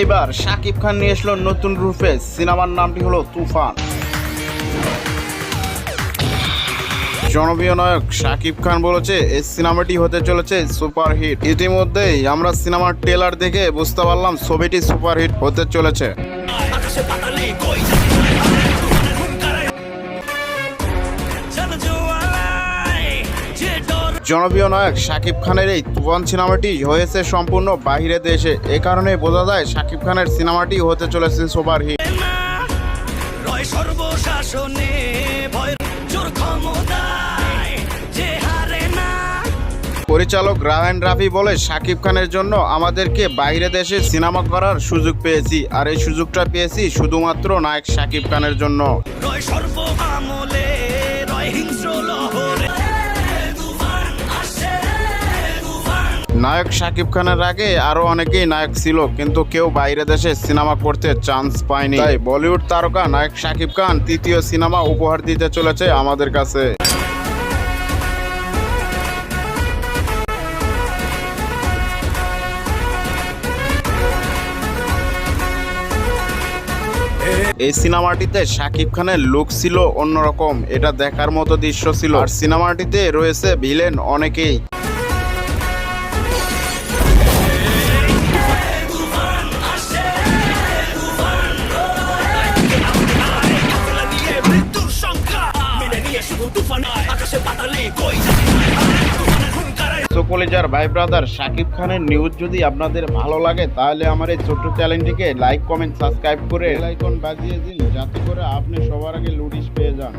এইবার শাকিব খান নিয়ে এসলো নতুন রূপে। সিনেমার নামটি হলো তুফান। জনপ্রিয় নায়ক শাকিব খান বলেছে, এই সিনেমাটি হতে চলেছে সুপারহিট। ইতিমধ্যেই আমরা সিনেমার ট্রেলার দেখে বুঝতে পারলাম ছবিটি সুপারহিট হতে চলেছে। জনপ্রিয় নায়ক শাকিব খানের এই তুফান সিনেমাটি হয়েছে সম্পূর্ণ বাহিরে দেশে। এ কারণে বোঝা যায় শাকিব খানের সিনেমাটি হতে চলেছে হারে না পরিচালক রাহান রাফি বলে, শাকিব খানের জন্য আমাদেরকে বাইরে দেশে সিনেমা করার সুযোগ পেয়েছি, আর এই সুযোগটা পেয়েছি শুধুমাত্র নায়ক শাকিব খানের জন্য। রয় সর্ব আমলে রয় হিংস্র নায়ক শাকিব খানের আগে আরও অনেকেই নায়ক ছিল, কিন্তু কেউ বাইরে দেশে সিনেমা করতে চান্স পায়নি। তাই বলিউড তারকা নায়ক শাকিব খান তৃতীয় সিনেমা উপহার দিতে চলেছে আমাদের কাছে। এই সিনেমাটিতে শাকিব খানের লুক ছিল অন্যরকম, এটা দেখার মতো দৃশ্য ছিল। আর সিনেমাটিতে রয়েছে ভিলেন অনেকেই। কলেজার ভাই ব্রাদার শাকিব খানের নিউজ যদি আপনাদের ভালো লাগে, তাহলে আমার এই ছোট্ট চ্যানেলটিকে লাইক কমেন্ট সাবস্ক্রাইব করে আইকন বাজিয়ে দিন, যাতে করে আপনি সবার আগে নোটিশ পেয়ে যান।